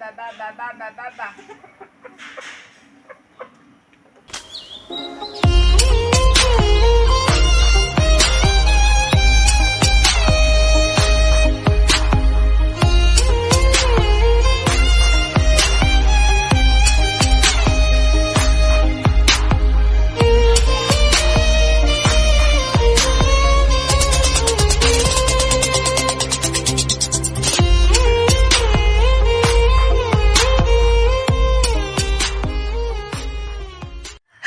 Ba ba ba ba ba ba.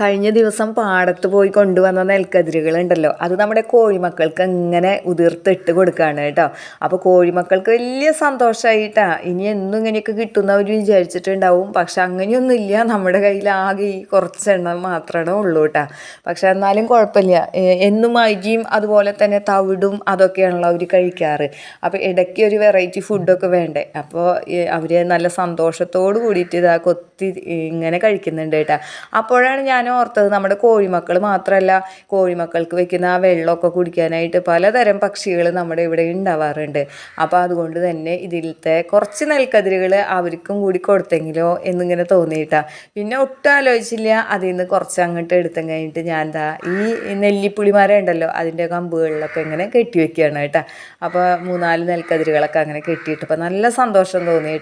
കഴിഞ്ഞ ദിവസം പാടത്ത് പോയി കൊണ്ടുവന്ന നെൽക്കതിരുകൾ ഉണ്ടല്ലോ അത് നമ്മുടെ കോഴിമക്കൾക്ക് എങ്ങനെ ഉതിർത്തിട്ട് കൊടുക്കുകയാണ് കേട്ടോ. അപ്പോൾ കോഴിമക്കൾക്ക് വലിയ സന്തോഷമായിട്ടാ ഇനി എന്നും ഇങ്ങനെയൊക്കെ കിട്ടുന്നവർ വിചാരിച്ചിട്ടുണ്ടാവും. പക്ഷെ അങ്ങനെയൊന്നുമില്ല. നമ്മുടെ കയ്യിൽ ആകെ ഈ കുറച്ചെണ്ണം മാത്രമേ ഉള്ളൂ കേട്ടോ. പക്ഷെ എന്നാലും കുഴപ്പമില്ല. എന്നും അരിയും അതുപോലെ തന്നെ തവിടും അതൊക്കെയാണല്ലോ അവർ കഴിക്കാറ്. അപ്പോൾ ഇടയ്ക്ക് ഒരു വെറൈറ്റി ഫുഡൊക്കെ വേണ്ടേ? അപ്പോൾ അവർ നല്ല സന്തോഷത്തോട് കൂടിയിട്ട് ഇതാ കൊത്തി ഇങ്ങനെ കഴിക്കുന്നുണ്ട് കേട്ടോ. അപ്പോഴാണ് ഞാൻ ഓർത്തത് നമ്മുടെ കോഴിമക്കൾ മാത്രമല്ല കോഴിമക്കൾക്ക് വെക്കുന്ന ആ വെള്ളമൊക്കെ കുടിക്കാനായിട്ട് പലതരം പക്ഷികൾ നമ്മുടെ ഇവിടെ ഉണ്ടാവാറുണ്ട്. അപ്പോൾ അതുകൊണ്ട് തന്നെ ഇതിലത്തെ കുറച്ച് നെൽക്കതിരുകൾ അവർക്കും കൂടി കൊടുത്തെങ്കിലോ എന്നിങ്ങനെ തോന്നിയിട്ടാണ് പിന്നെ ഒട്ടും ആലോചിച്ചില്ല അതിൽ നിന്ന് കുറച്ച് അങ്ങോട്ട് എടുത്തും കഴിഞ്ഞിട്ട് ഞാൻ എന്താ ഈ നെല്ലിപ്പുളിമാരെ ഉണ്ടല്ലോ അതിന്റെ കമ്പുകളിലൊക്കെ ഇങ്ങനെ കെട്ടി വെക്കുകയാണ് കേട്ടോ. അപ്പോൾ മൂന്നാൽ നെൽക്കതിരുകളൊക്കെ അങ്ങനെ കെട്ടിയിട്ടപ്പോൾ നല്ല സന്തോഷം തോന്നി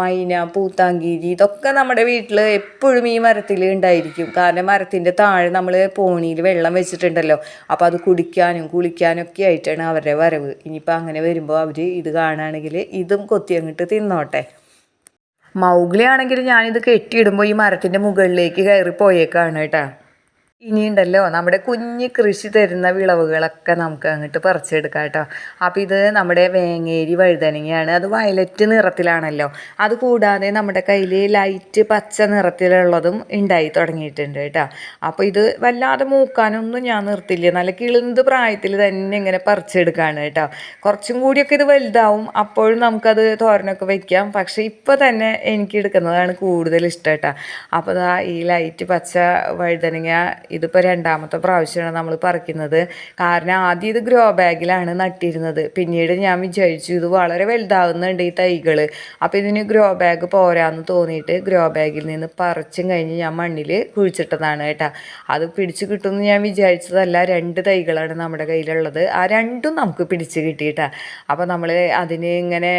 മൈന പൂത്താങ്കീരി ഇതൊക്കെ നമ്മുടെ വീട്ടിൽ എപ്പോഴും ഈ മരത്തിൽ ഉണ്ടായിരിക്കും. കാരണം മരത്തിന്റെ താഴെ നമ്മൾ പോണിയിൽ വെള്ളം വെച്ചിട്ടുണ്ടല്ലോ. അപ്പോൾ അത് കുടിക്കാനും കുളിക്കാനും ഒക്കെ ആയിട്ടാണ് അവരുടെ വരവ്. ഇനിയിപ്പോൾ അങ്ങനെ വരുമ്പോൾ അവർ ഇത് കാണുകയാണെങ്കിൽ ഇതും കൊത്തി അങ്ങോട്ട് തിന്നോട്ടെ. മൗഗ്ലി ആണെങ്കിൽ ഞാനിത് കെട്ടിയിടുമ്പോൾ ഈ മരത്തിന്റെ മുകളിലേക്ക് കയറി പോയേക്കാണ് കേട്ടോ. ഇനിയുണ്ടല്ലോ. നമ്മുടെ കുഞ്ഞ് കൃഷി തരുന്ന വിളവുകളൊക്കെ നമുക്ക് അങ്ങോട്ട് പറിച്ചെടുക്കാം കേട്ടോ. അപ്പോൾ ഇത് നമ്മുടെ വേങ്ങേരി വഴുതനങ്ങയാണ്. അത് വയലറ്റ് നിറത്തിലാണല്ലോ. അത് കൂടാതെ നമ്മുടെ കയ്യിൽ ലൈറ്റ് പച്ച നിറത്തിലുള്ളതും ഉണ്ടായി തുടങ്ങിയിട്ടുണ്ട് കേട്ടോ. അപ്പോൾ ഇത് വല്ലാതെ മൂക്കാനൊന്നും ഞാൻ നിർത്തില്ല. നല്ല കിളുന്ത് പ്രായത്തിൽ തന്നെ ഇങ്ങനെ പറിച്ചെടുക്കുകയാണ് കേട്ടോ. കുറച്ചും കൂടിയൊക്കെ ഇത് വലുതാവും. അപ്പോഴും നമുക്കത് തോരനൊക്കെ വെക്കാം. പക്ഷേ ഇപ്പോൾ തന്നെ എനിക്ക് എടുക്കുന്നതാണ് കൂടുതൽ ഇഷ്ടം കേട്ടോ. അപ്പോൾ ഈ ലൈറ്റ് പച്ച വഴുതനങ്ങ ഇതിപ്പോൾ രണ്ടാമത്തെ പ്രാവശ്യമാണ് നമ്മൾ പറിക്കുന്നത്. കാരണം ആദ്യം ഇത് ഗ്രോ ബാഗിലാണ് നട്ടിരുന്നത്. പിന്നീട് ഞാൻ വിചാരിച്ചു ഇത് വളരെ വലുതാവുന്നുണ്ട് ഈ തൈകൾ അപ്പോൾ ഇതിന് ഗ്രോ ബാഗ് പോരാന്ന് തോന്നിയിട്ട് ഗ്രോ ബാഗിൽ നിന്ന് പറിച്ചും കഴിഞ്ഞ് ഞാൻ മണ്ണിൽ കുഴിച്ചിട്ടതാണ് കേട്ടോ. അത് പിടിച്ച് കിട്ടുമെന്ന് ഞാൻ വിചാരിച്ചതല്ല രണ്ട് തൈകളാണ് നമ്മുടെ കയ്യിലുള്ളത്. ആ രണ്ടും നമുക്ക് പിടിച്ച് കിട്ടിയിട്ടാണ് അപ്പോൾ നമ്മൾ അതിനെ ഇങ്ങനെ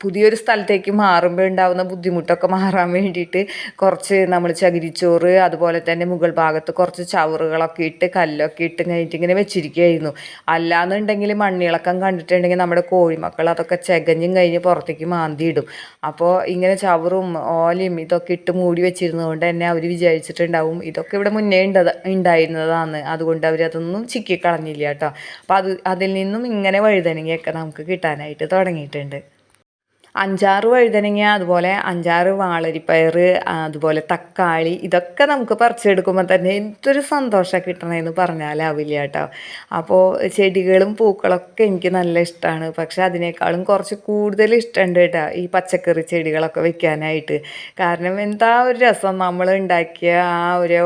പുതിയൊരു സ്ഥലത്തേക്ക് മാറുമ്പോൾ ഉണ്ടാകുന്ന ബുദ്ധിമുട്ടൊക്കെ മാറാൻ വേണ്ടിയിട്ട് കുറച്ച് നമ്മൾ ചകിരിച്ചോറ് അതുപോലെ തന്നെ മുകൾ ഭാഗത്ത് കുറച്ച് ചവറുകളൊക്കെ ഇട്ട് കല്ലൊക്കെ ഇട്ട് കഴിഞ്ഞിട്ട് ഇങ്ങനെ വെച്ചിരിക്കുകയായിരുന്നു. അല്ലാന്നുണ്ടെങ്കിൽ മണ്ണിളക്കം കണ്ടിട്ടുണ്ടെങ്കിൽ നമ്മുടെ കോഴിമക്കൾ അതൊക്കെ ചകഞ്ഞും കഴിഞ്ഞ് പുറത്തേക്ക് മാന്തിയിടും. അപ്പോൾ ഇങ്ങനെ ചവറും ഓലയും ഇതൊക്കെ ഇട്ട് മൂടി വെച്ചിരുന്നതുകൊണ്ട് തന്നെ അവർ വിചാരിച്ചിട്ടുണ്ടാവും ഇതൊക്കെ ഇവിടെ മുന്നേ ഉണ്ടത് ഉണ്ടായിരുന്നതാണ് അതുകൊണ്ട് അവരതൊന്നും ചിക്കിക്കളഞ്ഞില്ല കേട്ടോ. അപ്പോൾ അത് അതിൽ നിന്നും ഇങ്ങനെ വഴുതനങ്ങയൊക്കെ നമുക്ക് കിട്ടാനായിട്ട് തുടങ്ങിയിട്ടുണ്ട്. അഞ്ചാറ് വഴുതനങ്ങ അതുപോലെ അഞ്ചാറ് വാളരിപ്പയർ അതുപോലെ തക്കാളി ഇതൊക്കെ നമുക്ക് പറിച്ചെടുക്കുമ്പോൾ തന്നെ എന്തൊരു സന്തോഷം കിട്ടണമെന്ന് പറഞ്ഞാലാവില്ല കേട്ടോ. അപ്പോൾ ചെടികളും പൂക്കളൊക്കെ എനിക്ക് നല്ല ഇഷ്ടമാണ് പക്ഷെ അതിനേക്കാളും കുറച്ച് കൂടുതൽ ഇഷ്ടമുണ്ട് കേട്ടോ ഈ പച്ചക്കറി ചെടികളൊക്കെ വെക്കാനായിട്ട്. കാരണം എന്താ ഒരു രസം നമ്മൾ ഉണ്ടാക്കിയ ആ ഓരോ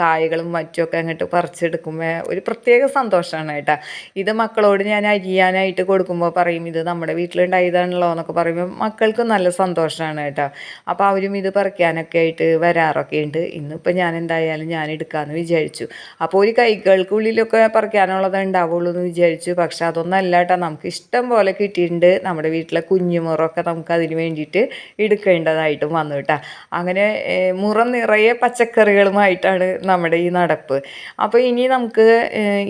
കായകളും മറ്റുമൊക്കെ അങ്ങോട്ട് പറിച്ചെടുക്കുമ്പോൾ ഒരു പ്രത്യേക സന്തോഷമാണ് കേട്ടോ. ഇത് മക്കളോട് ഞാൻ അരിയാനായിട്ട് കൊടുക്കുമ്പോൾ പറയും ഇത് നമ്മുടെ വീട്ടിലുണ്ടായതാണല്ലോ എന്നൊക്കെ പറയുമ്പോൾ മക്കൾക്ക് നല്ല സന്തോഷമാണ് കേട്ടോ. അപ്പോൾ അവരും ഇത് പറിക്കാനൊക്കെ ആയിട്ട് വരാറൊക്കെ ഉണ്ട്. ഇന്നിപ്പോൾ ഞാൻ എന്തായാലും ഞാൻ എടുക്കാമെന്ന് വിചാരിച്ചു. അപ്പോൾ ഒരു കൈകൾക്കുള്ളിലൊക്കെ പറിക്കാനുള്ളത് ഉണ്ടാവുള്ളൂ എന്ന് വിചാരിച്ചു. പക്ഷെ അതൊന്നല്ല കേട്ടോ. നമുക്ക് ഇഷ്ടം പോലെ കിട്ടിയിട്ടുണ്ട്. നമ്മുടെ വീട്ടിലെ കുഞ്ഞുമുറൊക്കെ നമുക്ക് അതിന് വേണ്ടിയിട്ട് എടുക്കേണ്ടതായിട്ടും വന്നു കേട്ടോ. അങ്ങനെ മുറം നിറയെ പച്ചക്കറികളുമായിട്ടാണ് നമ്മുടെ ഈ നടപ്പ്. അപ്പോൾ ഇനി നമുക്ക്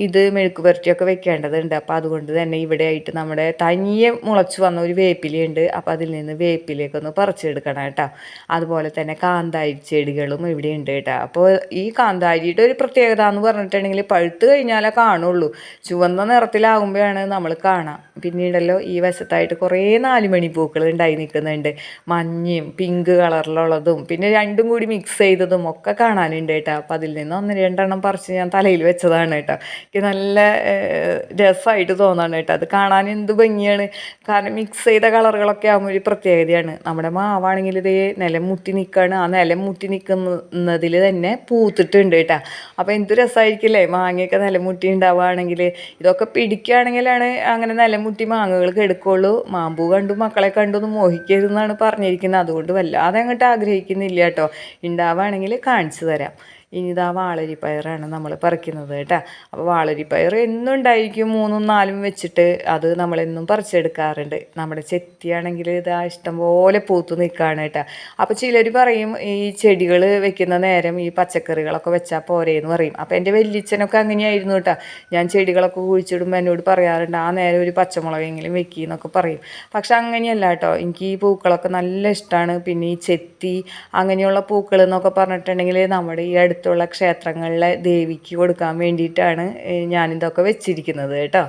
ഇത് മെഴുക്ക് പുരട്ടിയൊക്കെ വെക്കേണ്ടതുണ്ട്. അപ്പോൾ അതുകൊണ്ട് തന്നെ ഇവിടെ ആയിട്ട് നമ്മുടെ തനിയെ മുളച്ചു വന്ന ഒരു വേപ്പിലയുണ്ട്. അപ്പോൾ അതിൽ നിന്ന് വേപ്പിലേക്കൊന്ന് പറിച്ചെടുക്കണം കേട്ടോ. അതുപോലെ തന്നെ കാന്താരി ചെടികളും ഇവിടെ ഉണ്ട് കേട്ടോ. അപ്പോൾ ഈ കാന്താരിയുടെ ഒരു പ്രത്യേകത എന്ന് പറഞ്ഞിട്ടുണ്ടെങ്കിൽ പഴുത്ത് കഴിഞ്ഞാലേ കാണുള്ളൂ. ചുവന്ന നിറത്തിലാകുമ്പോഴാണ് നമ്മൾ കാണാം. പിന്നീടല്ലോ ഈ വശത്തായിട്ട് കുറേ നാലുമണി പൂക്കൾ ഉണ്ടായി നിൽക്കുന്നുണ്ട്. മഞ്ഞയും പിങ്ക് കളറിലുള്ളതും പിന്നെ രണ്ടും കൂടി മിക്സ് ചെയ്തതും ഒക്കെ കാണാനുണ്ട് കേട്ടോ. അപ്പോൾ അതിൽ നിന്ന് ഒന്ന് രണ്ടെണ്ണം പറിച്ച് ഞാൻ തലയിൽ വെച്ചതാണ് കേട്ടോ. എനിക്ക് നല്ല രസമായിട്ട് തോന്നാണ് കേട്ടോ. അത് കാണാൻ എന്ത് ഭംഗിയാണ്. കാരണം മിക്സ് ചെയ്ത കളറുകളൊക്കെ പൂക്കളൊക്കെ ആകുമ്പോൾ ഒരു പ്രത്യേകതയാണ്. നമ്മുടെ മാവാണെങ്കിൽ ഇതേ നിലം മുറ്റി നിൽക്കുകയാണ് ആ നിലം മുറ്റി നിൽക്കുന്നതിൽ തന്നെ പൂത്തിട്ടുണ്ട് കേട്ടോ. അപ്പോൾ എന്ത് രസമായിരിക്കില്ലേ മാങ്ങയൊക്കെ നിലം മുട്ടി ഉണ്ടാവുകയാണെങ്കിൽ ഇതൊക്കെ പിടിക്കുകയാണെങ്കിലാണ് അങ്ങനെ നിലം മുട്ടി മാങ്ങകൾ കെടുക്കുള്ളൂ മാമ്പൂ കണ്ടു മക്കളെ കണ്ടു മോഹിക്കരുതെന്നാണ് പറഞ്ഞിരിക്കുന്നത്. അതുകൊണ്ട് വല്ലാതെ അങ്ങോട്ട് ആഗ്രഹിക്കുന്നില്ല കേട്ടോ. ഉണ്ടാവുകയാണെങ്കിൽ കാണിച്ചു തരാം. ഇനി ഇതാ വാളരിപ്പയറാണ് നമ്മൾ പറിക്കുന്നത് കേട്ടോ. അപ്പോൾ വാളരിപ്പയർ എന്നും ഉണ്ടായിരിക്കും മൂന്നും നാലും വെച്ചിട്ട് അത് നമ്മളെന്നും പറിച്ചെടുക്കാറുണ്ട്. നമ്മുടെ ചെത്തിയാണെങ്കിൽ ഇതാ ഇഷ്ടംപോലെ പൂത്തു നിൽക്കുകയാണ് കേട്ടോ. അപ്പോൾ ചിലർ പറയും ഈ ചെടികൾ വെക്കുന്ന നേരം ഈ പച്ചക്കറികളൊക്കെ വെച്ചാൽ എന്ന് പറയും. അപ്പോൾ എന്റെ വല്യച്ഛനൊക്കെ അങ്ങനെയായിരുന്നു കേട്ടോ. ഞാൻ ചെടികളൊക്കെ കുഴിച്ചിടുമ്പോൾ എന്നോട് പറയാറുണ്ട് ആ നേരം ഒരു പച്ചമുളകെങ്കിലും വെക്കി എന്നൊക്കെ പറയും. പക്ഷെ അങ്ങനെയല്ല കേട്ടോ. എനിക്ക് ഈ പൂക്കളൊക്കെ നല്ല ഇഷ്ടമാണ് പിന്നെ ഈ ചെത്തി അങ്ങനെയുള്ള പൂക്കൾ എന്നൊക്കെ പറഞ്ഞിട്ടുണ്ടെങ്കിൽ നമ്മുടെ ഈ അടുത്ത് അടുത്തുള്ള ക്ഷേത്രങ്ങളിലെ ദേവിക്ക് കൊടുക്കാൻ വേണ്ടിയിട്ടാണ് ഞാനിതൊക്കെ വെച്ചിരിക്കുന്നത് കേട്ടോ.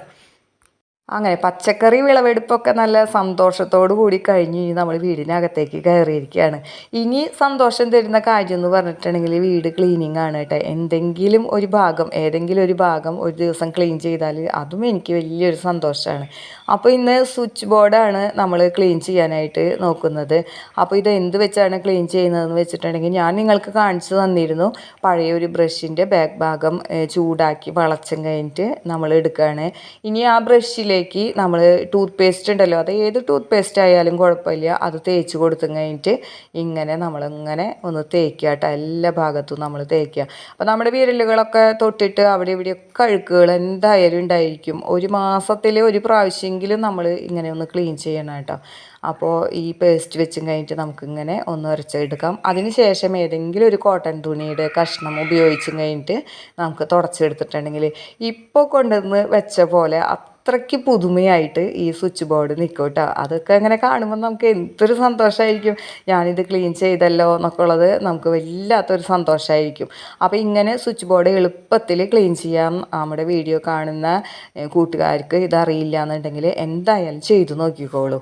അങ്ങനെ പച്ചക്കറി വിളവെടുപ്പൊക്കെ നല്ല സന്തോഷത്തോടു കൂടി കഴിഞ്ഞ് നമ്മൾ വീടിനകത്തേക്ക് കയറിയിരിക്കുകയാണ്. ഇനി സന്തോഷം തരുന്ന കാര്യം എന്ന് പറഞ്ഞിട്ടുണ്ടെങ്കിൽ വീട് ക്ലീനിങ് ആണ് കേട്ടോ. എന്തെങ്കിലും ഒരു ഭാഗം ഏതെങ്കിലും ഒരു ഭാഗം ഒരു ദിവസം ക്ലീൻ ചെയ്താൽ അതും എനിക്ക് വലിയൊരു സന്തോഷമാണ്. അപ്പോൾ ഇന്ന് സ്വിച്ച് ബോർഡാണ് നമ്മൾ ക്ലീൻ ചെയ്യാനായിട്ട് നോക്കുന്നത്. അപ്പോൾ ഇത് എന്ത് വെച്ചാണ് ക്ലീൻ ചെയ്യുന്നതെന്ന് വെച്ചിട്ടുണ്ടെങ്കിൽ ഞാൻ നിങ്ങൾക്ക് കാണിച്ചു തന്നിരുന്നു. പഴയ ഒരു ബ്രഷിന്റെ ബാക്ക് ഭാഗം ചൂടാക്കി വളച്ചും കഴിഞ്ഞിട്ട് നമ്മൾ എടുക്കുകയാണ്. ഇനി ആ ബ്രഷിലേക്ക് അതിലേക്ക് നമ്മൾ ടൂത്ത് പേസ്റ്റ് ഉണ്ടല്ലോ അത് ഏത് ടൂത്ത് പേസ്റ്റ് ആയാലും കുഴപ്പമില്ല. അത് തേച്ച് കൊടുത്തു കഴിഞ്ഞിട്ട് ഇങ്ങനെ നമ്മളിങ്ങനെ ഒന്ന് തേക്കുക കേട്ടോ. എല്ലാ ഭാഗത്തും നമ്മൾ തേക്കുക. അപ്പോൾ നമ്മുടെ വിരലുകളൊക്കെ തൊട്ടിട്ട് അവിടെ ഇവിടെയൊക്കെ അഴുക്കുകൾ എന്തായാലും ഉണ്ടായിരിക്കും. ഒരു മാസത്തിൽ ഒരു പ്രാവശ്യമെങ്കിലും നമ്മൾ ഇങ്ങനെ ഒന്ന് ക്ലീൻ ചെയ്യണം കേട്ടോ. അപ്പോൾ ഈ പേസ്റ്റ് വെച്ചും കഴിഞ്ഞിട്ട് നമുക്കിങ്ങനെ ഒന്ന് ഉരച്ചെടുക്കാം. അതിന് ശേഷം ഏതെങ്കിലും ഒരു കോട്ടൺ തുണിയുടെ കഷ്ണം ഉപയോഗിച്ചും കഴിഞ്ഞിട്ട് നമുക്ക് തുടച്ചെടുത്തിട്ടുണ്ടെങ്കിൽ ഇപ്പോൾ കൊണ്ടുവന്ന് വെച്ച പോലെ അത്രയ്ക്ക് പുതുമയായിട്ട് ഈ സ്വിച്ച് ബോർഡ് നിൽക്കും കേട്ടോ അതൊക്കെ അങ്ങനെ കാണുമ്പോൾ നമുക്ക് എന്തൊരു സന്തോഷമായിരിക്കും ഞാനിത് ക്ലീൻ ചെയ്തല്ലോ എന്നൊക്കെ ഉള്ളത് നമുക്ക് വല്ലാത്തൊരു സന്തോഷമായിരിക്കും അപ്പോൾ ഇങ്ങനെ സ്വിച്ച് ബോർഡ് എളുപ്പത്തിൽ ക്ലീൻ ചെയ്യാൻ നമ്മുടെ വീഡിയോ കാണുന്ന കൂട്ടുകാർക്ക് ഇതറിയില്ല എന്നുണ്ടെങ്കിൽ എന്തായാലും ചെയ്തു നോക്കിക്കോളൂ.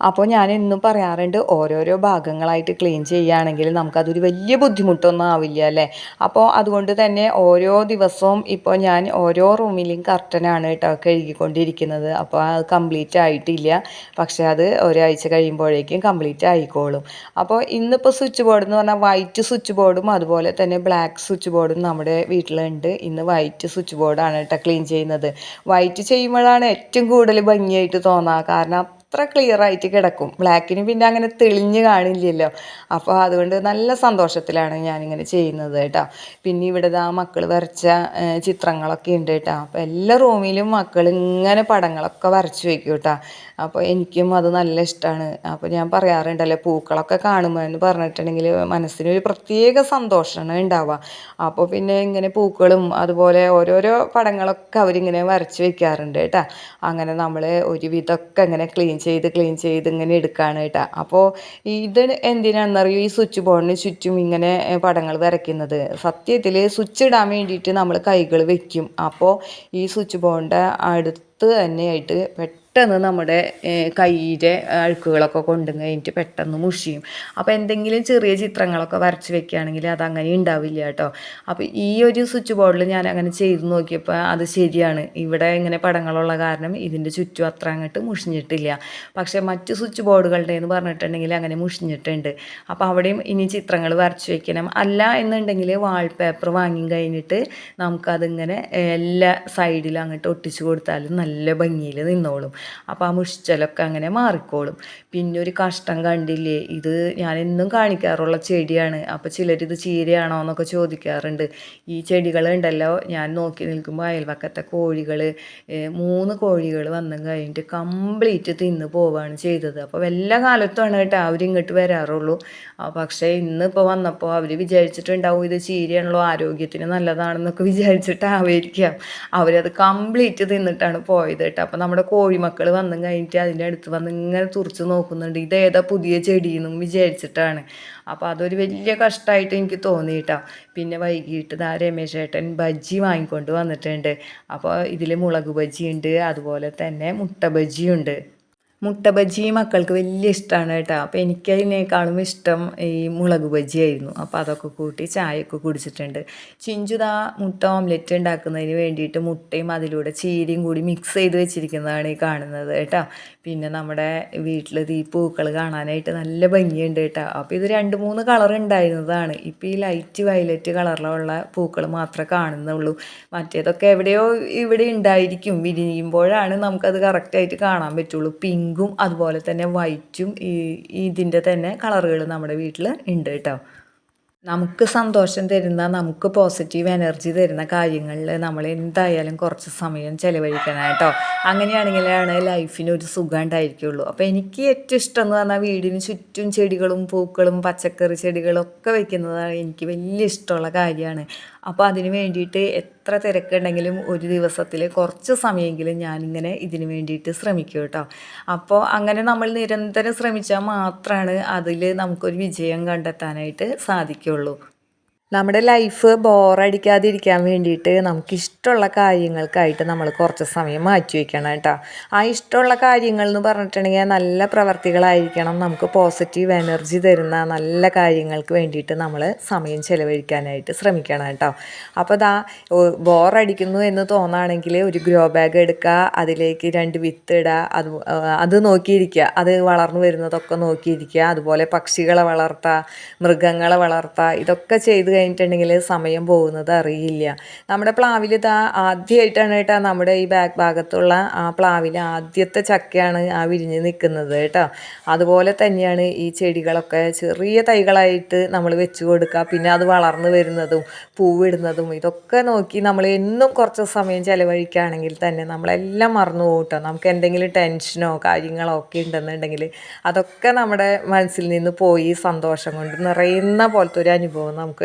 അപ്പോൾ ഞാൻ എന്നും പറയാറുണ്ട് ഓരോരോ ഭാഗങ്ങളായിട്ട് ക്ലീൻ ചെയ്യുകയാണെങ്കിൽ നമുക്കതൊരു വലിയ ബുദ്ധിമുട്ടൊന്നും ആവില്ല അല്ലേ? അപ്പോൾ അതുകൊണ്ട് തന്നെ ഓരോ ദിവസവും ഇപ്പോൾ ഞാൻ ഓരോ റൂമിലും കർട്ടനാണ് കേട്ടോ കഴുകിക്കൊണ്ടിരിക്കുന്നത്. അപ്പോൾ അത് കംപ്ലീറ്റ് ആയിട്ടില്ല. പക്ഷേ അത് ഒരാഴ്ച കഴിയുമ്പോഴേക്കും കംപ്ലീറ്റ് ആയിക്കോളും. അപ്പോൾ ഇന്നിപ്പോൾ സ്വിച്ച് ബോർഡ് എന്ന് പറഞ്ഞാൽ വൈറ്റ് സ്വിച്ച് ബോർഡും അതുപോലെ തന്നെ ബ്ലാക്ക് സ്വിച്ച് ബോർഡും നമ്മുടെ വീട്ടിലുണ്ട്. ഇന്ന് വൈറ്റ് സ്വിച്ച് ബോർഡാണ് കേട്ടോ ക്ലീൻ ചെയ്യുന്നത്. വൈറ്റ് ചെയ്യുമ്പോഴാണ് ഏറ്റവും കൂടുതൽ ഭംഗിയായിട്ട് തോന്നുക കാരണം അത്ര ക്ലിയർ ആയിട്ട് കിടക്കും. ബ്ലാക്കിന് പിന്നെ അങ്ങനെ തെളിഞ്ഞ് കാണില്ലല്ലോ. അപ്പോൾ അതുകൊണ്ട് നല്ല സന്തോഷത്തിലാണ് ഞാനിങ്ങനെ ചെയ്യുന്നത് കേട്ടോ. പിന്നെ ഇവിടെ ആ മക്കൾ വരച്ച ചിത്രങ്ങളൊക്കെ ഉണ്ട് കേട്ടോ. അപ്പോൾ എല്ലാ റൂമിലും മക്കൾ ഇങ്ങനെ പടങ്ങളൊക്കെ വരച്ച് വയ്ക്കും കേട്ടോ. അപ്പോൾ എനിക്കും അത് നല്ല ഇഷ്ടമാണ് അപ്പോൾ ഞാൻ പറയാറുണ്ടല്ലോ പൂക്കളൊക്കെ കാണുമ്പോൾ എന്ന് പറഞ്ഞിട്ടുണ്ടെങ്കിൽ മനസ്സിനൊരു പ്രത്യേക സന്തോഷമാണ് ഉണ്ടാവുക. അപ്പോൾ പിന്നെ ഇങ്ങനെ പൂക്കളും അതുപോലെ ഓരോരോ പടങ്ങളൊക്കെ അവരിങ്ങനെ വരച്ച് വയ്ക്കാറുണ്ട് കേട്ടോ. അങ്ങനെ നമ്മൾ ഒരുവിധമൊക്കെ ഇങ്ങനെ ക്ലീൻ ചെയ്ത് ക്ലീൻ ചെയ്ത് ഇങ്ങനെ എടുക്കുകയാണ് കേട്ടോ. അപ്പോൾ ഇത് എന്തിനാണെന്നറിയോ ഈ സ്വിച്ച് ബോർഡിന് ചുറ്റും ഇങ്ങനെ പടങ്ങൾ വരയ്ക്കുന്നത്. സത്യത്തിൽ സ്വിച്ച് ഇടാൻ വേണ്ടിയിട്ട് നമ്മൾ കൈകൾ വെക്കും. അപ്പോൾ ഈ സ്വിച്ച് ബോർഡിന്റെ അടുത്ത് തന്നെയായിട്ട് പെട്ടെന്ന് പെട്ടെന്ന് നമ്മുടെ കയ്യിലെ അഴുക്കുകളൊക്കെ കൊണ്ടു കഴിഞ്ഞിട്ട് പെട്ടെന്ന് മുഷിയും. അപ്പോൾ എന്തെങ്കിലും ചെറിയ ചിത്രങ്ങളൊക്കെ വരച്ച് വെക്കുകയാണെങ്കിൽ അതങ്ങനെ ഉണ്ടാവില്ല കേട്ടോ. അപ്പോൾ ഈ ഒരു സ്വിച്ച് ബോർഡിൽ ഞാൻ അങ്ങനെ ചെയ്ത് നോക്കിയപ്പോൾ അത് ശരിയാണ്. ഇവിടെ ഇങ്ങനെ പടങ്ങളുള്ള കാരണം ഇതിന്റെ ചുറ്റും അത്ര അങ്ങോട്ട് മുഷിഞ്ഞിട്ടില്ല. പക്ഷേ മറ്റ് സ്വിച്ച് ബോർഡുകളുടെ എന്ന് പറഞ്ഞിട്ടുണ്ടെങ്കിൽ അങ്ങനെ മുഷിഞ്ഞിട്ടുണ്ട്. അപ്പോൾ അവിടെയും ഇനി ചിത്രങ്ങൾ വരച്ച് വെക്കണം. അല്ല എന്നുണ്ടെങ്കിൽ വാൾപേപ്പർ വാങ്ങി കഴിഞ്ഞിട്ട് നമുക്കതിങ്ങനെ എല്ലാ സൈഡിലും അങ്ങോട്ട് ഒട്ടിച്ചു കൊടുത്താലും നല്ല ഭംഗിയിൽ നിന്നോളും. അപ്പോൾ ആ മുഷിച്ചലൊക്കെ അങ്ങനെ മാറിക്കോളും. പിന്നെ ഒരു കഷ്ടം കണ്ടില്ലേ? ഇത് ഞാൻ എന്നും കാണിക്കാറുള്ള ചെടിയാണ്. അപ്പോൾ ചിലരിത് ചീരയാണോ എന്നൊക്കെ ചോദിക്കാറുണ്ട്. ഈ ചെടികളുണ്ടല്ലോ ഞാൻ നോക്കി നിൽക്കുമ്പോൾ അയൽവക്കത്തെ കോഴികൾ മൂന്ന് കോഴികൾ വന്നു കഴിഞ്ഞിട്ട് കംപ്ലീറ്റ് തിന്ന് പോവുകയാണ് ചെയ്തത്. അപ്പോൾ വല്ല കാലത്തുമാണ് കേട്ടോ അവരിങ്ങോട്ട് വരാറുള്ളൂ. പക്ഷേ ഇന്നിപ്പോൾ വന്നപ്പോൾ അവർ വിചാരിച്ചിട്ടുണ്ടാവും ഇത് ചീരയാണല്ലോ ആരോഗ്യത്തിന് നല്ലതാണെന്നൊക്കെ വിചാരിച്ചിട്ടാവായിരിക്കാം അവരത് കംപ്ലീറ്റ് തിന്നിട്ടാണ് പോയത് കേട്ടോ. അപ്പോൾ നമ്മുടെ കോഴിമക്കൾ വന്നും കഴിഞ്ഞിട്ട് അതിന്റെ അടുത്ത് വന്ന് ഇങ്ങനെ തുറച്ച് നോക്കുന്നുണ്ട്. ഏതാ പുതിയ ചെടിയെന്നും വിചാരിച്ചിട്ടാണ്. അപ്പോൾ അതൊരു വലിയ കഷ്ടമായിട്ട് എനിക്ക് തോന്നി പിന്നെ വൈകിട്ട് ദാ രമേശ് ഏട്ടൻ ബജ്ജി വാങ്ങിക്കൊണ്ട് വന്നിട്ടുണ്ട്. അപ്പോൾ ഇതിൽ മുളക് ബജ്ജി ഉണ്ട് അതുപോലെ തന്നെ മുട്ട ബജ്ജിയുണ്ട്. മുട്ട ബജ്ജി മക്കൾക്ക് വലിയ ഇഷ്ടമാണ് കേട്ടോ. അപ്പോൾ എനിക്കതിനേക്കാളും ഇഷ്ടം ഈ മുളക് ബജ്ജി ആയിരുന്നു. അപ്പോൾ അതൊക്കെ കൂട്ടി ചായയൊക്കെ കുടിച്ചിട്ടുണ്ട്. ചിഞ്ചുതാ മുട്ട ഓംലെറ്റ് ഉണ്ടാക്കുന്നതിന് വേണ്ടിയിട്ട് മുട്ടയും അതിലൂടെ ചീരയും കൂടി മിക്സ് ചെയ്ത് വെച്ചിരിക്കുന്നതാണ് ഈ കാണുന്നത് കേട്ടോ. പിന്നെ നമ്മുടെ വീട്ടിൽ ഈ പൂക്കൾ കാണാനായിട്ട് നല്ല ഭംഗിയുണ്ട് കേട്ടോ. അപ്പോൾ ഇത് രണ്ട് മൂന്ന് കളർ ഉണ്ടായിരുന്നതാണ്. ഇപ്പോൾ ഈ ലൈറ്റ് വയലറ്റ് കളറിലുള്ള പൂക്കൾ മാത്രമേ കാണുന്നുള്ളൂ. മറ്റേതൊക്കെ എവിടെയോ ഇവിടെ ഉണ്ടായിരിക്കും. വിരിയുമ്പോഴാണ് നമുക്കത് കറക്റ്റായിട്ട് കാണാൻ പറ്റുള്ളൂ. പിങ്കും അതുപോലെ തന്നെ വൈറ്റും ഈ ഇതിന്റെ തന്നെ കളറുകൾ നമ്മുടെ വീട്ടിൽ ഉണ്ട് കേട്ടോ. നമുക്ക് സന്തോഷം തരുന്ന നമുക്ക് പോസിറ്റീവ് എനർജി തരുന്ന കാര്യങ്ങളിൽ നമ്മൾ എന്തായാലും കുറച്ച് സമയം ചിലവഴിക്കണം കേട്ടോ. അങ്ങനെയാണെങ്കിലാണ് ലൈഫിന് ഒരു സുഖം ഉണ്ടായിരിക്കുള്ളൂ. അപ്പോൾ എനിക്ക് ഏറ്റവും ഇഷ്ടം എന്ന് പറഞ്ഞാൽ വീടിന് ചുറ്റും ചെടികളും പൂക്കളും പച്ചക്കറി ചെടികളും ഒക്കെ വെക്കുന്നതാണ് എനിക്ക് വലിയ ഇഷ്ടമുള്ള കാര്യമാണ്. അപ്പോൾ അതിന് വേണ്ടിയിട്ട് എത്ര തിരക്കുണ്ടെങ്കിലും ഒരു ദിവസത്തിൽ കുറച്ച് സമയമെങ്കിലും ഞാനിങ്ങനെ ഇതിന് വേണ്ടിയിട്ട് ശ്രമിക്കും കേട്ടോ. അപ്പോൾ അങ്ങനെ നമ്മൾ നിരന്തരം ശ്രമിച്ചാൽ മാത്രമാണ് അതിൽ നമുക്കൊരു വിജയം കണ്ടെത്താനായിട്ട് സാധിക്കുള്ളൂ. നമ്മുടെ ലൈഫ് ബോറടിക്കാതിരിക്കാൻ വേണ്ടിയിട്ട് നമുക്ക് ഇഷ്ടമുള്ള കാര്യങ്ങൾക്കായിട്ട് നമ്മൾ കുറച്ച് സമയം മാറ്റി വയ്ക്കണം കേട്ടോ. ആ ഇഷ്ടമുള്ള കാര്യങ്ങൾ എന്ന് പറഞ്ഞിട്ടുണ്ടെങ്കിൽ നല്ല പ്രവർത്തികളായിരിക്കണം നമുക്ക് പോസിറ്റീവ് എനർജി തരുന്ന നല്ല കാര്യങ്ങൾക്ക് വേണ്ടിയിട്ട് നമ്മൾ സമയം ചിലവഴിക്കാനായിട്ട് ശ്രമിക്കണം കേട്ടോ. അപ്പോൾ ദാ ബോറടിക്കുന്നു എന്ന് തോന്നുകയാണെങ്കിൽ ഒരു ഗ്രോ ബാഗ് എടുക്കുക അതിലേക്ക് രണ്ട് വിത്ത് ഇടുക അത് അത് നോക്കിയിരിക്കുക അത് വളർന്നു വരുന്നതൊക്കെ നോക്കിയിരിക്കുക അതുപോലെ പക്ഷികളെ വളർത്തുക മൃഗങ്ങളെ വളർത്തുക ഇതൊക്കെ ചെയ്ത് കഴിഞ്ഞിട്ടുണ്ടെങ്കിൽ സമയം പോകുന്നത് അറിയില്ല. നമ്മുടെ പ്ലാവിൽ ഇതാ ആദ്യമായിട്ടാണ് കേട്ടോ നമ്മുടെ ഈ ബാക്ക് ഭാഗത്തുള്ള ആ പ്ലാവിൽ ആദ്യത്തെ ചക്കയാണ് ആ വിരിഞ്ഞ് നിൽക്കുന്നത് കേട്ടോ. അതുപോലെ തന്നെയാണ് ഈ ചെടികളൊക്കെ ചെറിയ തൈകളായിട്ട് നമ്മൾ വെച്ച് കൊടുക്കുക. പിന്നെ അത് വളർന്നു വരുന്നതും പൂവിടുന്നതും ഇതൊക്കെ നോക്കി നമ്മൾ എന്നും കുറച്ച് സമയം ചിലവഴിക്കുകയാണെങ്കിൽ തന്നെ നമ്മളെല്ലാം മറന്നു പോകട്ടോ നമുക്ക് എന്തെങ്കിലും ടെൻഷനോ കാര്യങ്ങളോ ഒക്കെ ഉണ്ടെന്നുണ്ടെങ്കിൽ അതൊക്കെ നമ്മുടെ മനസ്സിൽ നിന്ന് പോയി സന്തോഷം കൊണ്ട് നിറയുന്ന പോലത്തെ ഒരു അനുഭവം നമുക്ക്